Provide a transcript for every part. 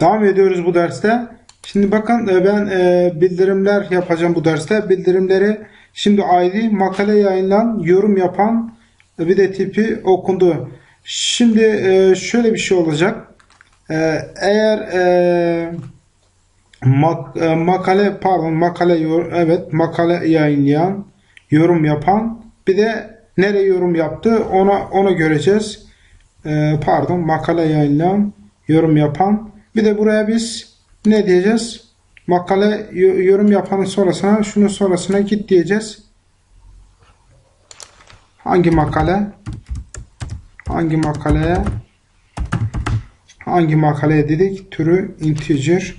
Devam ediyoruz bu derste. Şimdi bakın e, ben e, bildirimler yapacağım bu derste. Bildirimleri şimdi ID makale yayınlan, yorum yapan e, bir de tipi okundu. Şimdi şöyle bir şey olacak. Eğer mak, makale pardon makale evet makale yayınlayan, yorum yapan bir de nereye yorum yaptı ona onu göreceğiz. Pardon makale yayınlayan, yorum yapan bir de buraya biz ne diyeceğiz? Makale yo- yorum yapanın sonrasına şunun sonrasına git diyeceğiz. Hangi makale? Hangi makaleye? Hangi makaleye dedik? Türü integer.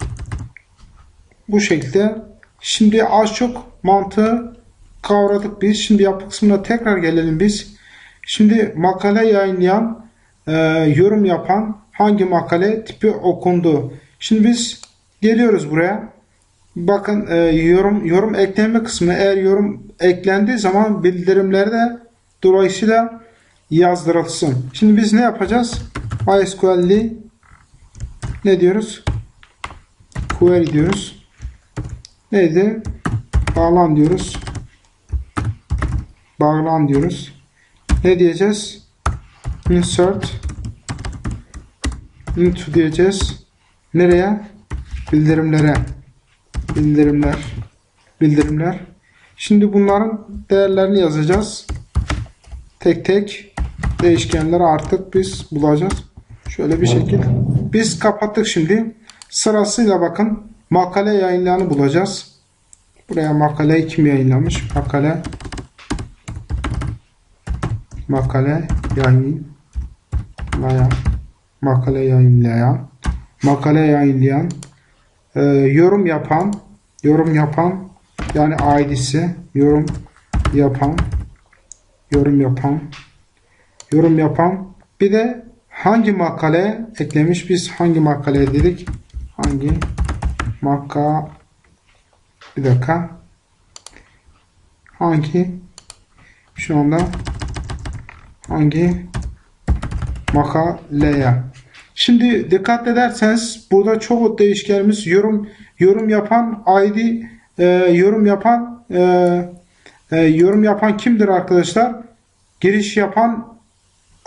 Bu şekilde. Şimdi az çok mantığı kavradık biz. Şimdi yapı kısmına tekrar gelelim biz. Şimdi makale yayınlayan, e, yorum yapan hangi makale tipi okundu. Şimdi biz geliyoruz buraya. Bakın e, yorum yorum ekleme kısmı eğer yorum eklendiği zaman bildirimlerde dolayısıyla yazdırılsın. Şimdi biz ne yapacağız? MySQL'li ne diyoruz? Query diyoruz. Neydi? Bağlan diyoruz. Bağlan diyoruz. Ne diyeceğiz? Insert into diyeceğiz. Nereye? Bildirimlere. Bildirimler. Bildirimler. Şimdi bunların değerlerini yazacağız. Tek tek değişkenleri artık biz bulacağız. Şöyle bir şekil. Biz kapattık şimdi. Sırasıyla bakın makale yayınlarını bulacağız. Buraya makaleyi kim yayınlamış? Makale makale yayınlayan makale yayınlayan makale yayınlayan e, yorum yapan yorum yapan yani ID'si yorum yapan yorum yapan yorum yapan. Bir de hangi makale eklemiş biz hangi makale dedik? Hangi maka bir dakika. Hangi? Şu anda hangi makaleye. Şimdi dikkat ederseniz burada çok değişkenimiz yorum yorum yapan ID e, yorum yapan e, e, yorum yapan kimdir arkadaşlar? Giriş yapan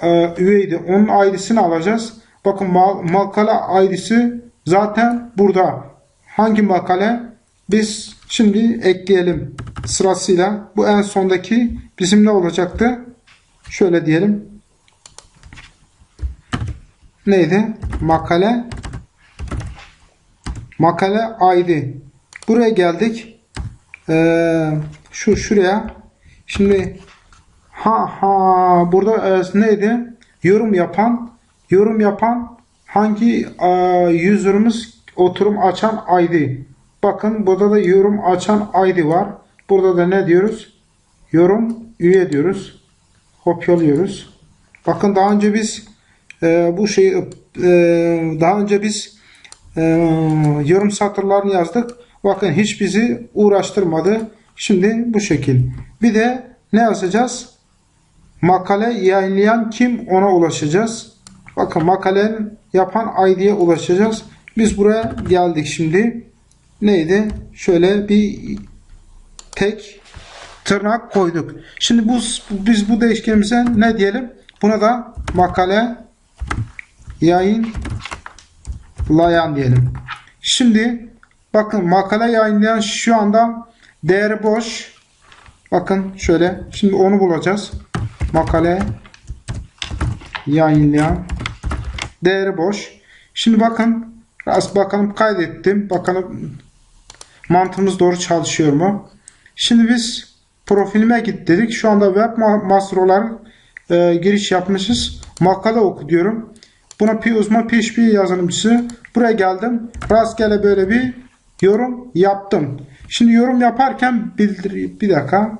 e, üyeydi. Onun ID'sini alacağız. Bakın ma- makale ID'si zaten burada. Hangi makale? Biz şimdi ekleyelim sırasıyla. Bu en sondaki bizim ne olacaktı? Şöyle diyelim neydi? Makale. Makale ID buraya geldik. Ee, şu şuraya. Şimdi ha ha burada e, neydi? Yorum yapan yorum yapan hangi e, user'ımız oturum açan ID bakın burada da yorum açan ID var. Burada da ne diyoruz? Yorum üye diyoruz. Kopyalıyoruz. Bakın daha önce biz e, bu şeyi e, daha önce biz e, yorum satırlarını yazdık. Bakın hiç bizi uğraştırmadı. Şimdi bu şekil. Bir de ne yazacağız? Makale yayınlayan kim ona ulaşacağız. Bakın makalenin yapan ID'ye ulaşacağız. Biz buraya geldik şimdi. Neydi? Şöyle bir tek tırnak koyduk. Şimdi bu biz bu değişkenimize ne diyelim? Buna da makale yayınlayan diyelim. Şimdi bakın makale yayınlayan şu anda değeri boş. Bakın şöyle. Şimdi onu bulacağız. Makale yayınlayan değeri boş. Şimdi bakın biraz bakalım kaydettim. Bakalım mantığımız doğru çalışıyor mu? Şimdi biz profilime git dedik. Şu anda web master olarak e, giriş yapmışız. Makale oku diyorum. Buna P uzman PHP yazılımcısı. Buraya geldim. Rastgele böyle bir yorum yaptım. Şimdi yorum yaparken bildir bir dakika.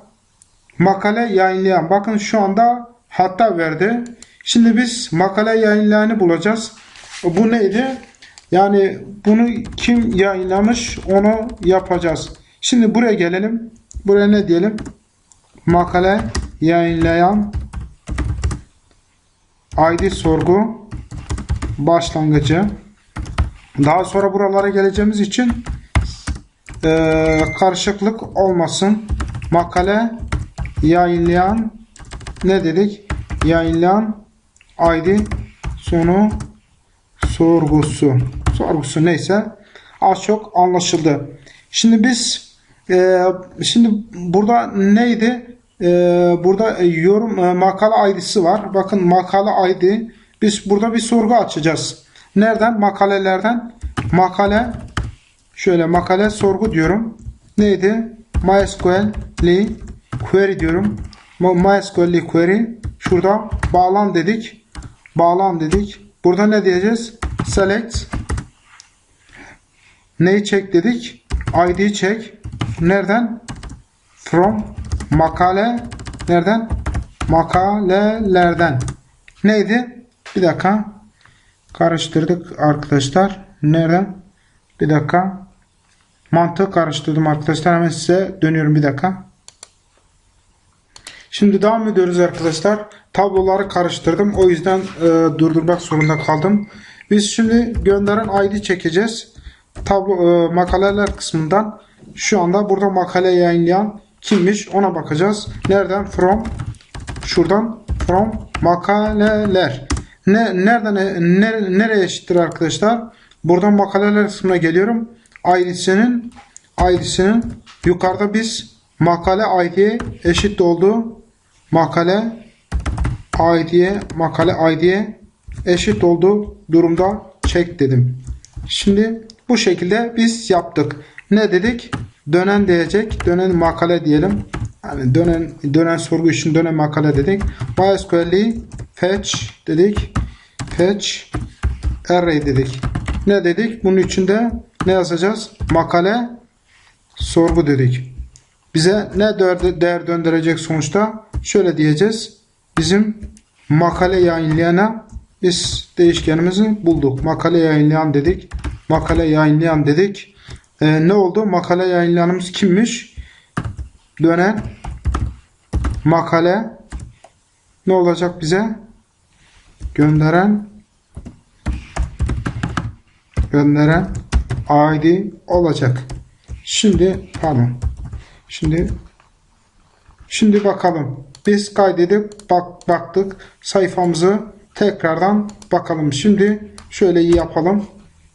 Makale yayınlayan. Bakın şu anda hata verdi. Şimdi biz makale yayınlayanı bulacağız. Bu neydi? Yani bunu kim yayınlamış onu yapacağız. Şimdi buraya gelelim. Buraya ne diyelim? Makale yayınlayan ID sorgu başlangıcı Daha sonra buralara geleceğimiz için e, karışıklık olmasın. Makale yayınlayan ne dedik? Yayınlayan ID sonu sorgusu. Sorgusu neyse az çok anlaşıldı. Şimdi biz e, şimdi burada neydi? E, burada e, yorum e, makale ID'si var. Bakın makale ID. Biz burada bir sorgu açacağız. Nereden? Makalelerden. Makale şöyle makale sorgu diyorum. Neydi? MySQL'li query diyorum. MySQL'li query. Şurada bağlan dedik. Bağlan dedik. Burada ne diyeceğiz? Select Neyi çek dedik? ID'yi çek. Nereden? From makale nereden? Makalelerden. Neydi? Bir dakika. Karıştırdık arkadaşlar. Nereden? Bir dakika. Mantığı karıştırdım arkadaşlar. Hemen size dönüyorum bir dakika. Şimdi devam ediyoruz arkadaşlar. Tabloları karıştırdım. O yüzden e, durdurmak zorunda kaldım. Biz şimdi gönderen ID çekeceğiz. Tablo e, makaleler kısmından şu anda burada makale yayınlayan kimmiş ona bakacağız. Nereden? From şuradan from makaleler. Ne nereden ne, nereye eşittir arkadaşlar? Buradan makaleler kısmına geliyorum. ID'sinin ID'sinin yukarıda biz makale ID'ye eşit olduğu makale ID'ye makale ID'ye eşit olduğu durumda çek dedim. Şimdi bu şekilde biz yaptık. Ne dedik? Dönen diyecek. Dönen makale diyelim. Yani dönen dönen sorgu için dönen makale dedik. MySQL'i fetch dedik. Fetch array dedik. Ne dedik? Bunun içinde ne yazacağız? Makale sorgu dedik. Bize ne değer, döndürecek sonuçta? Şöyle diyeceğiz. Bizim makale yayınlayana biz değişkenimizi bulduk. Makale yayınlayan dedik. Makale yayınlayan dedik. Ee, ne oldu? Makale yayınlayanımız kimmiş? Dönen makale ne olacak bize? Gönderen gönderen ID olacak. Şimdi pardon. Şimdi şimdi bakalım. Biz kaydedip bak, baktık. Sayfamızı tekrardan bakalım. Şimdi şöyle yapalım.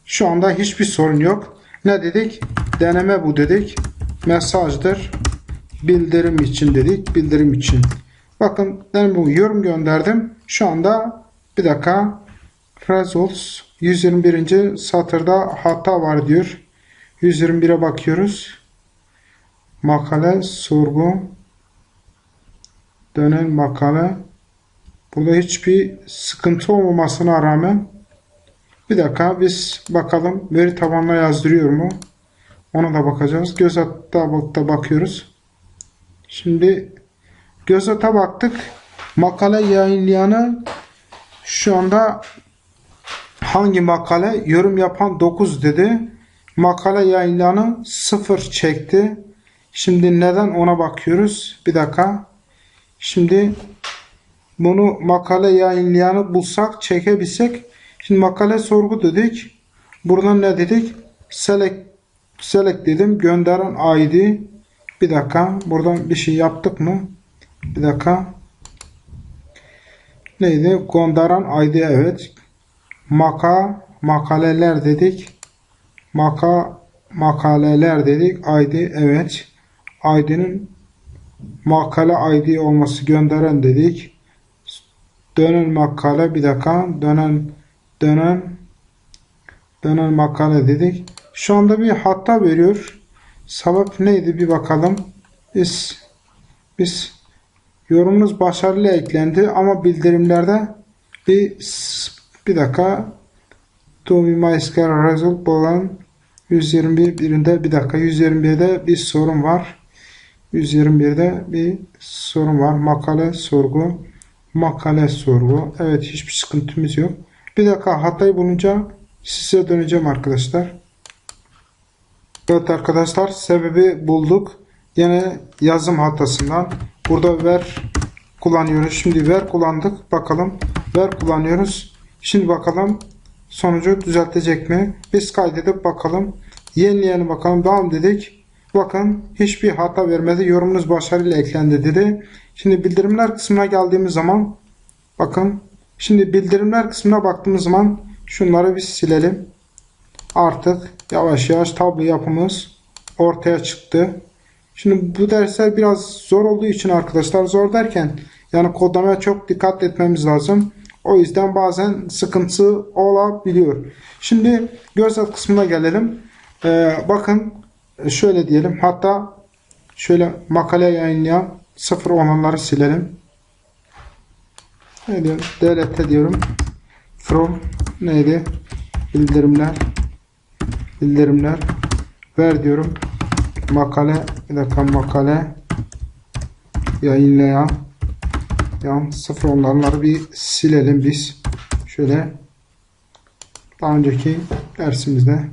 Şu anda hiçbir sorun yok. Ne dedik? Deneme bu dedik. Mesajdır. Bildirim için dedik. Bildirim için. Bakın ben bu yorum gönderdim. Şu anda bir dakika results 121. satırda hata var diyor. 121'e bakıyoruz. Makale sorgu dönen makale burada hiçbir sıkıntı olmamasına rağmen bir dakika biz bakalım veri tabanına yazdırıyor mu? Ona da bakacağız. Göz atta bakıyoruz. Şimdi göz ata baktık. Makale yayınlayanı şu anda hangi makale? Yorum yapan 9 dedi. Makale yayınlayanı 0 çekti. Şimdi neden ona bakıyoruz? Bir dakika. Şimdi bunu makale yayınlayanı bulsak, çekebilsek Şimdi makale sorgu dedik. Buradan ne dedik? Select, select dedim. Gönderen ID. Bir dakika. Buradan bir şey yaptık mı? Bir dakika. Neydi? Gönderen ID evet. Maka makaleler dedik. Maka makaleler dedik. ID evet. ID'nin makale ID olması gönderen dedik. Dönen makale bir dakika. Dönen dönen dönen makale dedik. Şu anda bir hata veriyor. Sebep neydi bir bakalım. Biz biz yorumunuz başarılı eklendi ama bildirimlerde bir bir dakika to MySQL result olan 121 birinde bir dakika 121'de bir sorun var. 121'de bir sorun var. Makale sorgu. Makale sorgu. Evet hiçbir sıkıntımız yok. Bir dakika hatayı bulunca size döneceğim arkadaşlar. Evet arkadaşlar sebebi bulduk. Yine yazım hatasından. Burada ver kullanıyoruz. Şimdi ver kullandık. Bakalım ver kullanıyoruz. Şimdi bakalım sonucu düzeltecek mi? Biz kaydedip bakalım. Yenileyelim bakalım. Devam dedik. Bakın hiçbir hata vermedi. Yorumunuz başarıyla eklendi dedi. Şimdi bildirimler kısmına geldiğimiz zaman bakın şimdi bildirimler kısmına baktığımız zaman şunları biz silelim. Artık yavaş yavaş tablo yapımız ortaya çıktı. Şimdi bu dersler biraz zor olduğu için arkadaşlar zor derken yani kodlamaya çok dikkat etmemiz lazım. O yüzden bazen sıkıntı olabiliyor. Şimdi görsel kısmına gelelim. Ee, bakın şöyle diyelim. Hatta şöyle makale yayınlayan sıfır olanları silelim. Ne diyorum? Delete diyorum. From neydi? Bildirimler. Bildirimler. Ver diyorum. Makale. Bir dakika makale. Yayınlayan. Yan sıfır onları bir silelim biz. Şöyle daha önceki dersimizde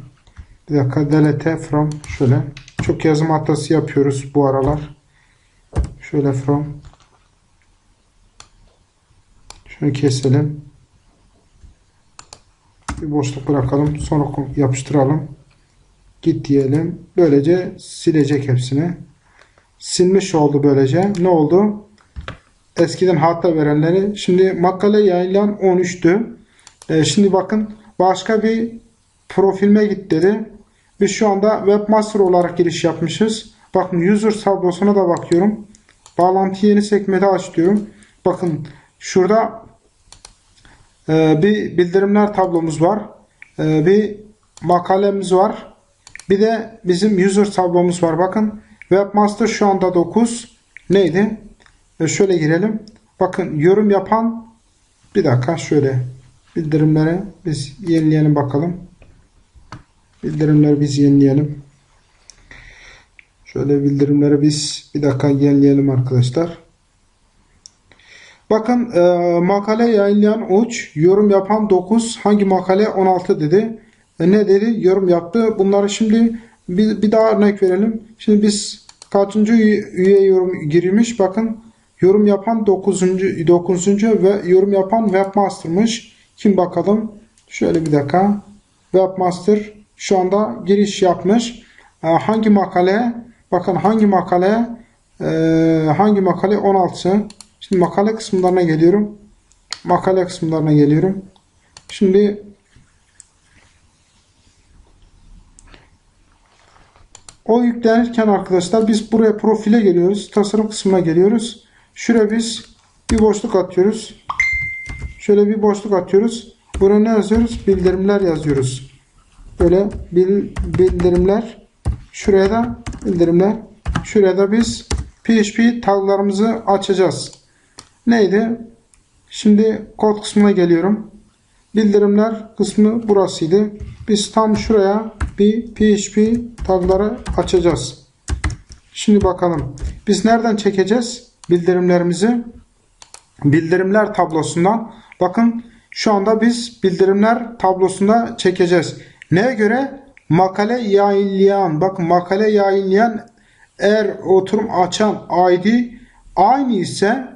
bir dakika delete from şöyle çok yazım hatası yapıyoruz bu aralar. Şöyle from şunu keselim. Bir boşluk bırakalım. Sonra yapıştıralım. Git diyelim. Böylece silecek hepsini. Silmiş oldu böylece. Ne oldu? eskiden hatta verenleri şimdi makale yayınlayan 13'tü. E, şimdi bakın başka bir profilime git dedi. Biz şu anda webmaster olarak giriş yapmışız. Bakın user tablosuna da bakıyorum. Bağlantı yeni sekmede aç. Bakın şurada e, bir bildirimler tablomuz var. E, bir makalemiz var. Bir de bizim user tablomuz var. Bakın webmaster şu anda 9. Neydi? Ve şöyle girelim. Bakın yorum yapan bir dakika şöyle bildirimlere biz yenileyelim bakalım. Bildirimleri biz yenileyelim. Şöyle bildirimleri biz bir dakika yenileyelim arkadaşlar. Bakın e, makale yayınlayan uç, yorum yapan 9, hangi makale 16 dedi. E, ne dedi? Yorum yaptı. Bunları şimdi bir, bir daha örnek verelim. Şimdi biz kaçıncı üye yorum girmiş? Bakın Yorum yapan 9. 9. ve yorum yapan webmaster'mış. Kim bakalım? Şöyle bir dakika. Webmaster şu anda giriş yapmış. Ee, hangi makale? Bakın hangi makale? Ee, hangi makale? 16. Şimdi makale kısımlarına geliyorum. Makale kısımlarına geliyorum. Şimdi o yüklenirken arkadaşlar biz buraya profile geliyoruz. Tasarım kısmına geliyoruz. Şuraya biz bir boşluk atıyoruz. Şöyle bir boşluk atıyoruz. Buraya ne yazıyoruz? Bildirimler yazıyoruz. Böyle bildirimler. Şuraya da bildirimler. Şuraya da biz PHP taglarımızı açacağız. Neydi? Şimdi kod kısmına geliyorum. Bildirimler kısmı burasıydı. Biz tam şuraya bir PHP tagları açacağız. Şimdi bakalım. Biz nereden çekeceğiz? bildirimlerimizi bildirimler tablosundan bakın şu anda biz bildirimler tablosunda çekeceğiz. Neye göre? Makale yayınlayan bakın makale yayınlayan eğer oturum açan ID aynı ise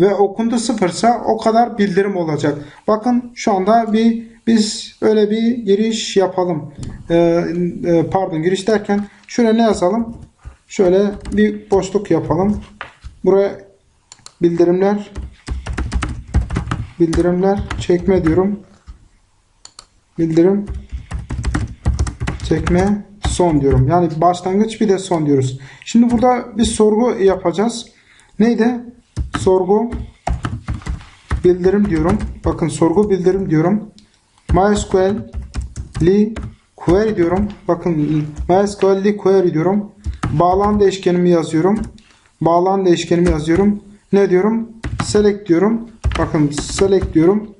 ve okundu sıfırsa o kadar bildirim olacak. Bakın şu anda bir biz öyle bir giriş yapalım. Ee, e, pardon giriş derken şöyle ne yazalım? Şöyle bir boşluk yapalım. Buraya bildirimler bildirimler çekme diyorum. Bildirim çekme son diyorum. Yani başlangıç bir de son diyoruz. Şimdi burada bir sorgu yapacağız. Neydi? Sorgu bildirim diyorum. Bakın sorgu bildirim diyorum. MySQL li query diyorum. Bakın MySQL li query diyorum. Bağlan değişkenimi yazıyorum. Bağlan değişkenimi yazıyorum. Ne diyorum? Select diyorum. Bakın select diyorum.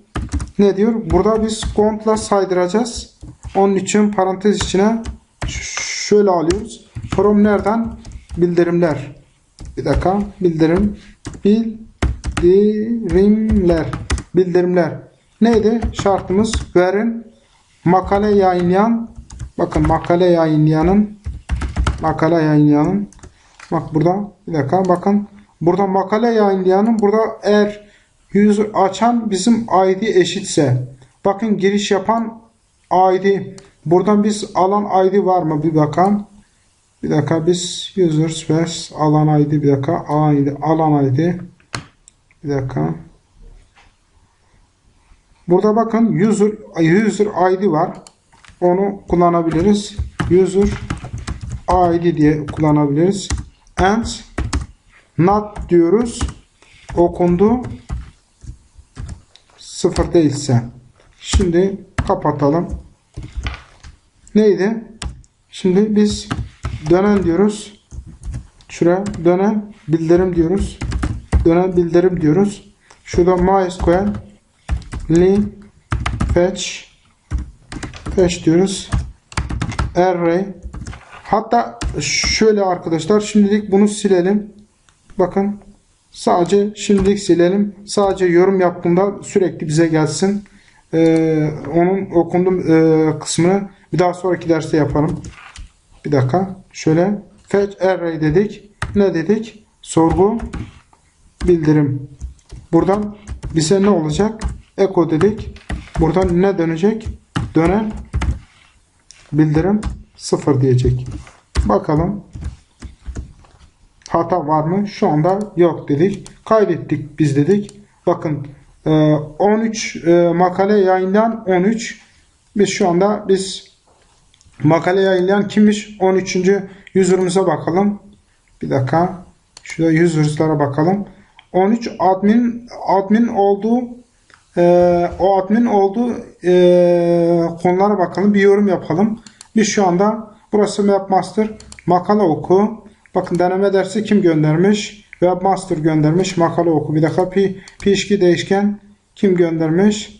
Ne diyor? Burada biz kontla saydıracağız. Onun için parantez içine şöyle alıyoruz. From nereden? Bildirimler. Bir dakika. Bildirim. Bildirimler. Bildirimler. Neydi? Şartımız verin. Makale yayınlayan bakın makale yayınlayanın makale yayınlayanın Bak burada bir dakika bakın. Burada makale yayınlayanın burada eğer yüz açan bizim ID eşitse Bakın giriş yapan ID. Buradan biz alan ID var mı bir bakalım. Bir dakika biz user space alan ID bir dakika alan ID, alan ID. Bir dakika. Burada bakın user user ID var. Onu kullanabiliriz. User ID diye kullanabiliriz. And not diyoruz. Okundu. Sıfır değilse. Şimdi kapatalım. Neydi? Şimdi biz dönen diyoruz. Şuraya dönen bildirim diyoruz. Dönen bildirim diyoruz. Şurada MySQL link fetch fetch diyoruz. Array hatta şöyle arkadaşlar şimdilik bunu silelim. Bakın sadece şimdilik silelim. Sadece yorum yaptığında sürekli bize gelsin. Ee, onun okundum e, kısmını bir daha sonraki derste yapalım. Bir dakika. Şöyle fetch array dedik. Ne dedik? Sorgu bildirim. Buradan bize ne olacak? Echo dedik. Buradan ne dönecek? Dönen bildirim sıfır diyecek. Bakalım. Hata var mı? Şu anda yok dedik. Kaydettik biz dedik. Bakın 13 e, makale yayınlayan 13 biz şu anda biz makale yayınlayan kimmiş? 13. user'ımıza bakalım. Bir dakika. Şurada users'lara bakalım. 13 admin admin olduğu e, o admin olduğu e, konulara bakalım. Bir yorum yapalım. Biz şu anda burası Webmaster makale oku. Bakın deneme dersi kim göndermiş? Webmaster göndermiş. Makale oku. Bir dakika P, P2 değişken kim göndermiş?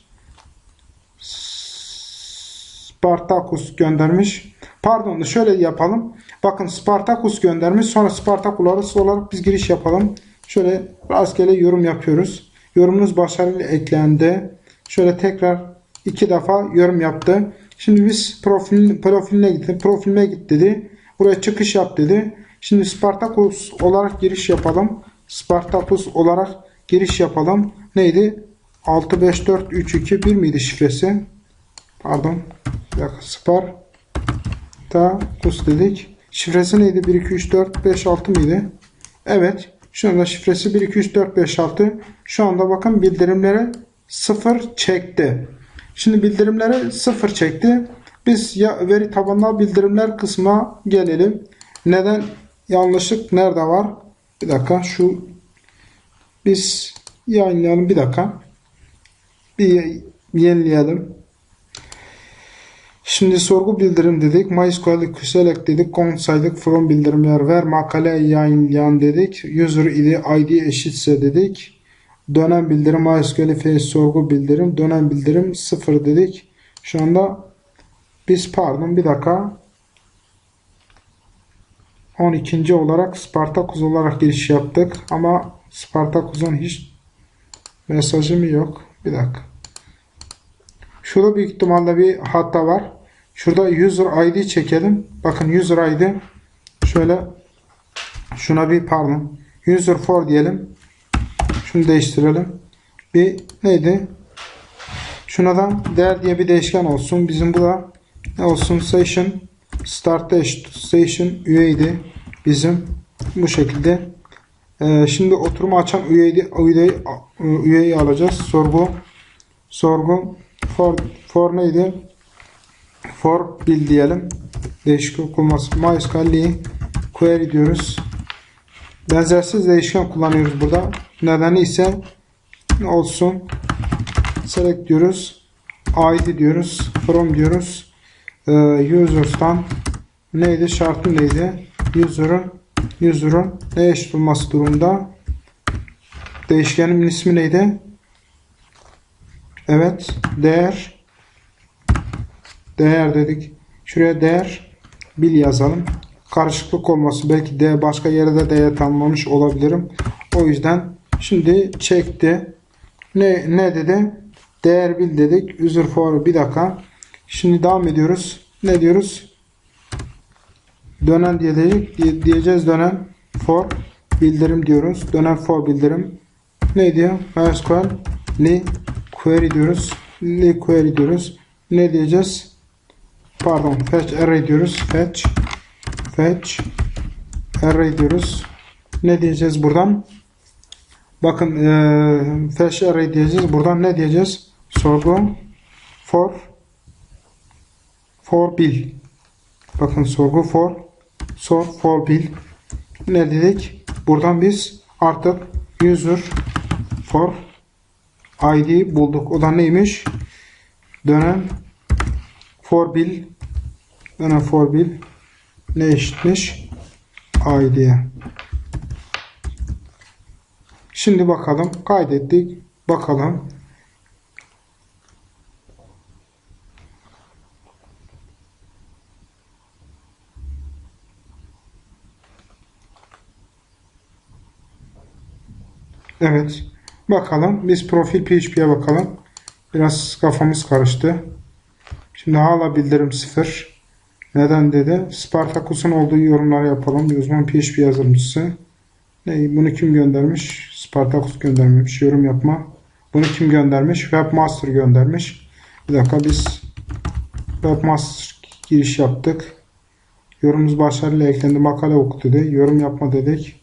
Spartacus göndermiş. Pardon şöyle yapalım. Bakın Spartacus göndermiş. Sonra Spartacus olarak biz giriş yapalım. Şöyle rastgele yorum yapıyoruz. Yorumunuz başarılı eklendi. Şöyle tekrar iki defa yorum yaptı. Şimdi biz profil, profiline gitti. Profilime git dedi. Buraya çıkış yap dedi. Şimdi Spartacus olarak giriş yapalım. Spartacus olarak giriş yapalım. Neydi? 654321 miydi şifresi? Pardon. Bir dakika. Spartacus dedik. Şifresi neydi? 1 2 3 4 5 6 mıydı? Evet. Şu anda şifresi 1 2 3 4 5 6. Şu anda bakın bildirimlere 0 çekti. Şimdi bildirimlere 0 çekti. Biz ya veri tabanına bildirimler kısmına gelelim. Neden yanlışlık nerede var? Bir dakika şu biz yayınlayalım bir dakika. Bir yenileyelim. Şimdi sorgu bildirim dedik. MySQL select dedik. Count saydık. From bildirimler ver. Makale yayınlayan dedik. User ID, ID eşitse dedik. Dönem bildirim MySQL face sorgu bildirim. Dönem bildirim 0 dedik. Şu anda biz pardon bir dakika 12. olarak Spartacus olarak giriş yaptık. Ama Spartacus'un hiç mesajı mı yok? Bir dakika. Şurada büyük ihtimalle bir hata var. Şurada user ID çekelim. Bakın user ID şöyle şuna bir pardon user for diyelim. Şunu değiştirelim. Bir neydi? Şuna da değer diye bir değişken olsun. Bizim bu da ne olsun? Session start station üyeydi. Bizim bu şekilde. Ee, şimdi oturumu açan üyeyi, üyeyi, üyeyi alacağız. Sorgu sorgu for, for neydi? For bil diyelim. Değişik olması. MySQL query diyoruz. Benzersiz değişken kullanıyoruz burada. Nedeni ise olsun? Select diyoruz. ID diyoruz. From diyoruz. Ee, users'tan neydi? Şartı neydi? User'ın user'ın ne eşit olması durumda? Değişkenimin ismi neydi? Evet. Değer değer dedik. Şuraya değer bil yazalım. Karışıklık olması belki de başka yere de değer tanımlamış olabilirim. O yüzden şimdi çekti. Ne ne dedi? Değer bil dedik. User for bir dakika. Şimdi devam ediyoruz. Ne diyoruz? Dönen diye dedik. Diyeceğiz dönen for bildirim diyoruz. Dönen for bildirim. Ne diyor? MySQL li query diyoruz. query diyoruz. Ne diyeceğiz? Pardon fetch array diyoruz. Fetch fetch array diyoruz. Ne diyeceğiz buradan? Bakın e, fetch array diyeceğiz. Buradan ne diyeceğiz? Sorgu for for bill. Bakın sorgu for sor for bill. Ne dedik? Buradan biz artık user for id bulduk. O da neymiş? Dönem for bill dönem for bill ne eşitmiş? id'ye. Şimdi bakalım. Kaydettik. Bakalım. Evet. Bakalım. Biz profil PHP'ye bakalım. Biraz kafamız karıştı. Şimdi hala bildirim sıfır. Neden dedi? Spartakus'un olduğu yorumları yapalım. Uzman PHP yazılımcısı. Ne, bunu kim göndermiş? Spartakus göndermemiş. Yorum yapma. Bunu kim göndermiş? Webmaster göndermiş. Bir dakika biz Webmaster giriş yaptık. Yorumumuz başarıyla eklendi. Makale oku dedi. Yorum yapma dedik.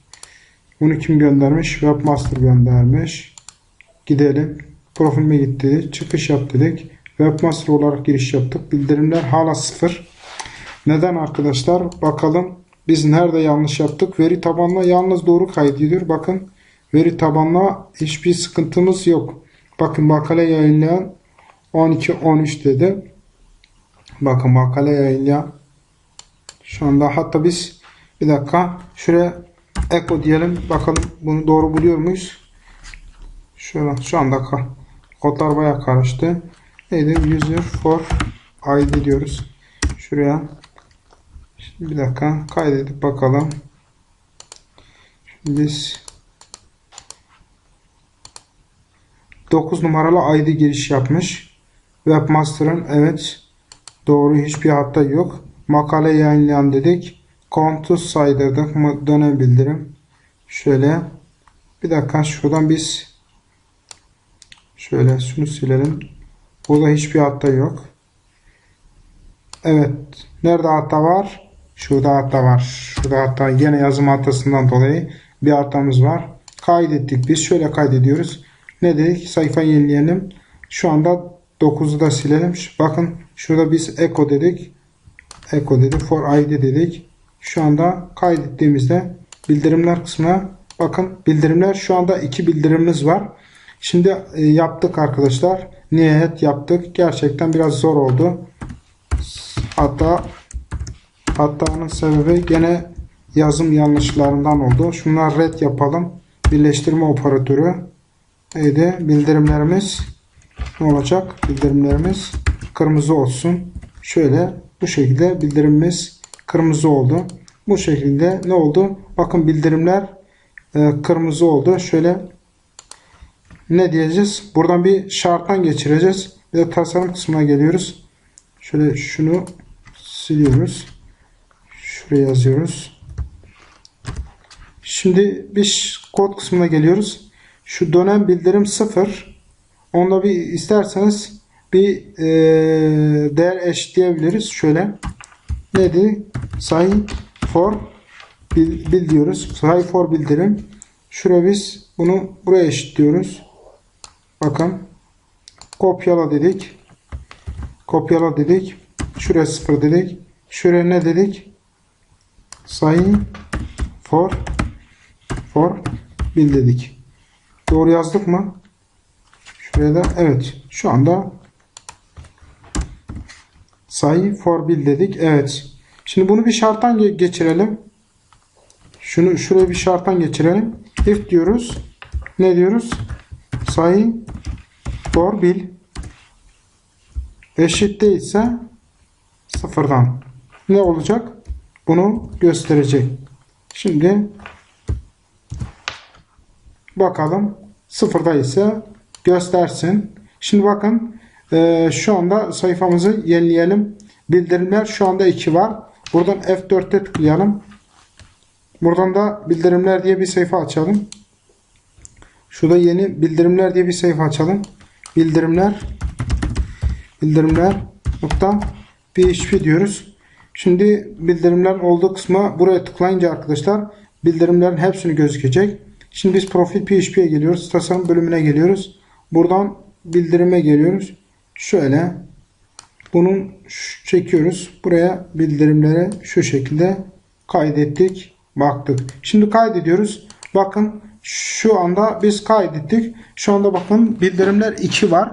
Bunu kim göndermiş? Webmaster göndermiş. Gidelim. Profilime git. Çıkış yap dedik. Webmaster olarak giriş yaptık. Bildirimler hala sıfır. Neden arkadaşlar? Bakalım biz nerede yanlış yaptık? Veri tabanına yalnız doğru kaydediyor. Bakın veri tabanına hiçbir sıkıntımız yok. Bakın makale yayınlayan 12-13 dedi. Bakın makale yayınlayan şu anda hatta biz bir dakika şuraya echo diyelim. Bakalım bunu doğru buluyor muyuz? Şöyle şu anda kodlar bayağı karıştı. Neydi? User for ID diyoruz. Şuraya Şimdi bir dakika kaydedip bakalım. Şimdi biz 9 numaralı ID giriş yapmış. Webmaster'ın evet doğru hiçbir hata yok. Makale yayınlayan dedik. Komutu saydırdık. Dönem bildirim. Şöyle bir dakika şuradan biz şöyle şunu silelim. Burada hiçbir hata yok. Evet. Nerede hata var? Şurada hata var. Şurada hata yine yazım hatasından dolayı bir hatamız var. Kaydettik. Biz şöyle kaydediyoruz. Ne dedik? Sayfa yenileyelim. Şu anda 9'u da silelim. Bakın şurada biz echo dedik. Echo dedik. For ID dedik. Şu anda kaydettiğimizde bildirimler kısmına bakın bildirimler şu anda iki bildirimimiz var. Şimdi e, yaptık arkadaşlar. Nihayet yaptık. Gerçekten biraz zor oldu. Hatta hatanın sebebi gene yazım yanlışlarından oldu. Şunlar red yapalım. Birleştirme operatörü. Neydi? Bildirimlerimiz ne olacak? Bildirimlerimiz kırmızı olsun. Şöyle bu şekilde bildirimimiz kırmızı oldu. Bu şekilde ne oldu? Bakın bildirimler e, kırmızı oldu. Şöyle ne diyeceğiz? Buradan bir şarttan geçireceğiz. Bir de tasarım kısmına geliyoruz. Şöyle şunu siliyoruz. Şuraya yazıyoruz. Şimdi biz kod kısmına geliyoruz. Şu dönem bildirim 0. Onda bir isterseniz bir e, değer eşitleyebiliriz. Şöyle neydi? Say for bil, bil diyoruz. Say for bildirim. Şuraya biz bunu buraya eşitliyoruz. Bakın kopyala dedik. Kopyala dedik. Şuraya 0 dedik. Şuraya ne dedik? Say for for bil dedik. Doğru yazdık mı? Şuraya da evet. Şu anda say for bil dedik. Evet. Şimdi bunu bir şarttan ge- geçirelim. Şunu şuraya bir şarttan geçirelim. If diyoruz. Ne diyoruz? Say for bil eşit değilse sıfırdan ne olacak? Bunu gösterecek. Şimdi bakalım sıfırda ise göstersin. Şimdi bakın e, şu anda sayfamızı yenileyelim. Bildirimler şu anda 2 var. Buradan F4'te tıklayalım. Buradan da bildirimler diye bir sayfa açalım. Şurada yeni bildirimler diye bir sayfa açalım. Bildirimler bildirimler nokta PHP diyoruz. Şimdi bildirimler olduğu kısma buraya tıklayınca arkadaşlar bildirimlerin hepsini gözükecek. Şimdi biz profil PHP'ye geliyoruz. Tasarım bölümüne geliyoruz. Buradan bildirime geliyoruz. Şöyle bunun çekiyoruz. Buraya bildirimleri şu şekilde kaydettik. Baktık. Şimdi kaydediyoruz. Bakın şu anda biz kaydettik. Şu anda bakın bildirimler 2 var.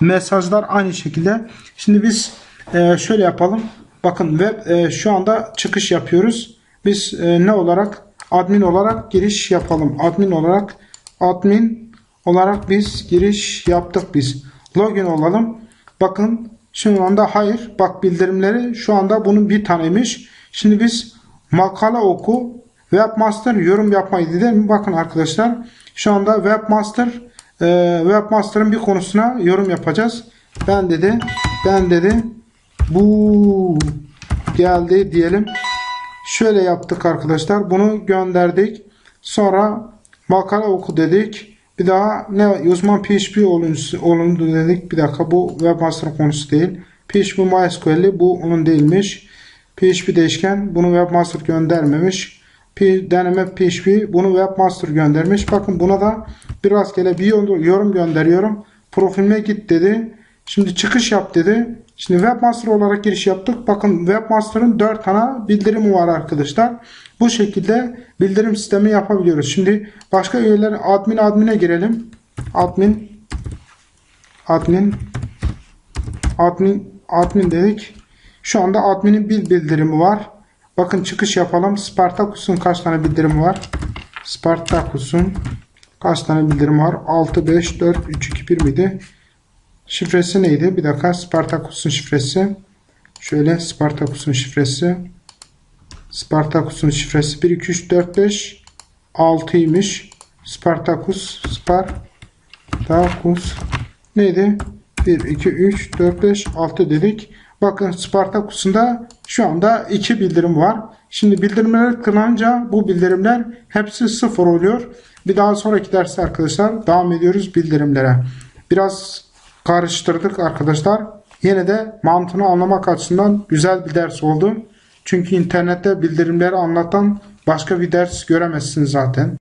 Mesajlar aynı şekilde. Şimdi biz e, şöyle yapalım. Bakın web e, şu anda çıkış yapıyoruz. Biz e, ne olarak admin olarak giriş yapalım. Admin olarak admin olarak biz giriş yaptık biz. Login olalım. Bakın şu anda hayır. Bak bildirimleri şu anda bunun bir taneymiş. Şimdi biz makale oku webmaster yorum yapmayı dedim. Bakın arkadaşlar şu anda webmaster e, webmaster'ın bir konusuna yorum yapacağız. Ben dedi ben dedi bu geldi diyelim. Şöyle yaptık arkadaşlar. Bunu gönderdik. Sonra makale oku dedik. Bir daha ne uzman PHP olundu, dedik. Bir dakika bu webmaster konusu değil. PHP MySQL'i bu onun değilmiş. PHP değişken bunu webmaster göndermemiş. Deneme PHP bunu webmaster göndermiş. Bakın buna da bir rastgele bir yorum gönderiyorum. Profilime git dedi. Şimdi çıkış yap dedi. Şimdi webmaster olarak giriş yaptık. Bakın webmaster'ın 4 tane bildirimi var arkadaşlar. Bu şekilde bildirim sistemi yapabiliyoruz. Şimdi başka üyeler admin admin'e girelim. Admin admin admin admin dedik. Şu anda admin'in bir bildirimi var. Bakın çıkış yapalım. Spartacus'un kaç tane bildirimi var? Spartacus'un kaç tane bildirimi var? 6 5 4 3 2 1 miydi? Şifresi neydi? Bir dakika. Spartacus'un şifresi. Şöyle Spartacus'un şifresi. Spartacus'un şifresi 1 2 3 4 5 6'ymış. Spartacus Spartacus neydi? 1 2 3 4 5 6 dedik. Bakın Spartacus'un da şu anda 2 bildirim var. Şimdi bildirimler tıklanınca bu bildirimler hepsi sıfır oluyor. Bir daha sonraki derste arkadaşlar devam ediyoruz bildirimlere. Biraz karıştırdık arkadaşlar. Yine de mantığını anlamak açısından güzel bir ders oldu. Çünkü internette bildirimleri anlatan başka bir ders göremezsiniz zaten.